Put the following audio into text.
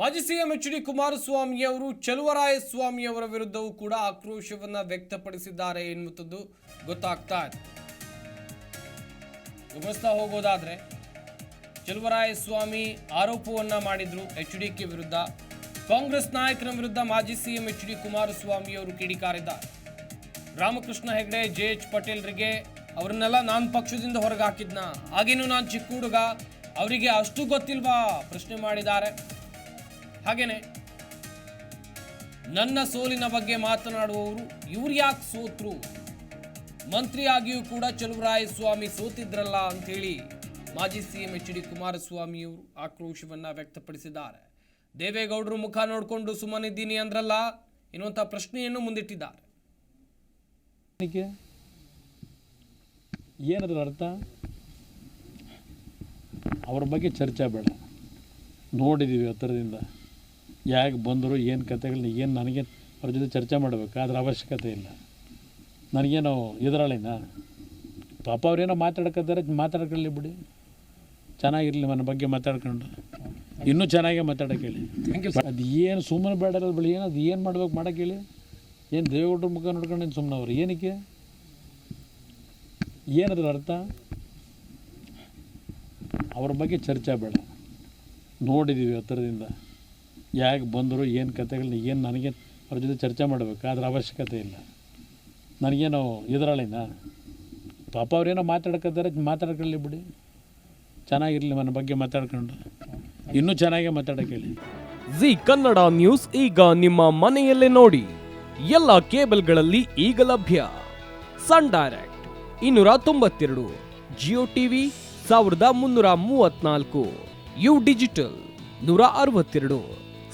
ಮಾಜಿ CM H D Kumaraswamy ಅವರು ಚಲುವರಾಯ ಸ್ವಾಮಿ ಅವರ ವಿರುದ್ಧವೂ ಕೂಡ ಆಕ್ರೋಶವನ್ನ ವ್ಯಕ್ತಪಡಿಸಿದ್ದಾರೆ ಎನ್ನುವಂಥದ್ದು ಗೊತ್ತಾಗ್ತಾ ಇದೆ. ಗಮನಿಸ್ತಾ ಹೋಗೋದಾದ್ರೆ, ಚಲುವರಾಯಸ್ವಾಮಿ ಆರೋಪವನ್ನು ಮಾಡಿದ್ರು ಎಚ್ ಡಿ ಕೆ ವಿರುದ್ಧ. ಕಾಂಗ್ರೆಸ್ ನಾಯಕನ ವಿರುದ್ಧ ಮಾಜಿ ಸಿಎಂ ಎಚ್ ಡಿ ಕುಮಾರಸ್ವಾಮಿ ಅವರು ಕಿಡಿಕಾರಿದ್ದಾರೆ ರಾಮಕೃಷ್ಣ ಹೆಗಡೆ, ಜೆ ಎಚ್ ಪಟೇಲ್ರಿಗೆ ಅವರನ್ನೆಲ್ಲ ನಾನು ಪಕ್ಷದಿಂದ ಹೊರಗೆ ಹಾಕಿದ್ನ ಹಾಗೇನು ನಾನು ಚಿಕ್ಕ ಹುಡುಗ ಅವರಿಗೆ ಅಷ್ಟು ಗೊತ್ತಿಲ್ವಾ? ಪ್ರಶ್ನೆ ಮಾಡಿದ್ದಾರೆ. ಹಾಗೇನೆ ನನ್ನ ಸೋಲಿನ ಬಗ್ಗೆ ಮಾತನಾಡುವವರು ಇವ್ರು ಯಾಕೆ ಸೋತ್ರು? ಮಂತ್ರಿಯಾಗಿಯೂ ಕೂಡ ಚಲುವರಾಯಸ್ವಾಮಿ ಸೋತಿದ್ರಲ್ಲ ಅಂಥೇಳಿ ಮಾಜಿ ಸಿಎಂ ಎಚ್ ಡಿ ಕುಮಾರಸ್ವಾಮಿಯವರು ಆಕ್ರೋಶವನ್ನು ವ್ಯಕ್ತಪಡಿಸಿದ್ದಾರೆ. ದೇವೇಗೌಡರು ಮುಖ ನೋಡಿಕೊಂಡು ಸುಮ್ಮನಿದ್ದೀನಿ ಅಂದ್ರಲ್ಲ ಎನ್ನುವಂಥ ಪ್ರಶ್ನೆಯನ್ನು ಮುಂದಿಟ್ಟಿದ್ದಾರೆ. ಏನದ್ರ ಅರ್ಥ? ಅವ್ರ ಬಗ್ಗೆ ಚರ್ಚೆ ಬೇಡ. ನೋಡಿದ್ದೀವಿ ಹತ್ತಿರದಿಂದ ಯಾಕೆ ಬಂದರು ಏನು ಕತೆಗಳನ್ನ ಏನು ನನಗೆ ಅವ್ರ ಜೊತೆ ಚರ್ಚೆ ಮಾಡಬೇಕು? ಅದ್ರ ಅವಶ್ಯಕತೆ ಇಲ್ಲ. ನನಗೇನು ಎದುರಾಳಿನ? ಪಾಪ ಅವ್ರೇನೋ ಮಾತಾಡ್ಕೊತಾರೆ ಮಾತಾಡ್ಕೊಳ್ಳಿ ಬಿಡಿ. ಚೆನ್ನಾಗಿರಲಿ ನನ್ನ ಬಗ್ಗೆ ಮಾತಾಡ್ಕೊಂಡು. ಇನ್ನೂ ಚೆನ್ನಾಗೇ ಮಾತಾಡೋಕೆ ಹೇಳಿ. ಅದು ಏನು ಸುಮ್ಮನೆ ಬೇಡ ಬಿಡಿ. ಏನು ಅದು ಏನು ಮಾಡ್ಬೇಕು ಮಾಡೋಕೆ ಹೇಳಿ. ಏನು ದೇವೇಗೌಡರ ಮುಖ ನೋಡ್ಕೊಂಡು ಸುಮ್ಮನೆ ಅವ್ರು. ಏನಕ್ಕೆ? ಏನದ್ರ ಅರ್ಥ? ಅವ್ರ ಬಗ್ಗೆ ಚರ್ಚೆ ಬೇಡ. ನೋಡಿದ್ದೀವಿ ಹತ್ತಿರದಿಂದ ಯಾಕೆ ಬಂದರು ಏನು ಕತೆಗಳನ್ನ ಏನು ನನಗೆ ಅವ್ರ ಜೊತೆ ಚರ್ಚೆ ಮಾಡಬೇಕು? ಅದರ ಅವಶ್ಯಕತೆ ಇಲ್ಲ. ನನಗೇನು ಎದುರಾಳಿನ? ಪಾಪ ಅವ್ರೇನೋ ಮಾತಾಡ್ಕೊತಾರೆ ಮಾತಾಡ್ಕೊಳ್ಳಿ ಬಿಡಿ. ಚೆನ್ನಾಗಿರಲಿ ನನ್ನ ಬಗ್ಗೆ ಮಾತಾಡ್ಕೊಂಡು ಇನ್ನೂ ಚೆನ್ನಾಗೇ ಮಾತಾಡೋಕೆ ಹೇಳಿ. ಜಿ ಕನ್ನಡ ನ್ಯೂಸ್ ಈಗ ನಿಮ್ಮ ಮನೆಯಲ್ಲೇ ನೋಡಿ. ಎಲ್ಲ ಕೇಬಲ್ಗಳಲ್ಲಿ ಈಗ ಲಭ್ಯ. ಸನ್ ಡೈರೆಕ್ಟ್ ಇನ್ನೂರ ತೊಂಬತ್ತೆರಡು, ಜಿಯೋ ಟಿವಿ ಸಾವಿರದ ಮುನ್ನೂರ ಮೂವತ್ನಾಲ್ಕು ಯು ಡಿಜಿಟಲ್ ನೂರ ಅರವತ್ತೆರಡು.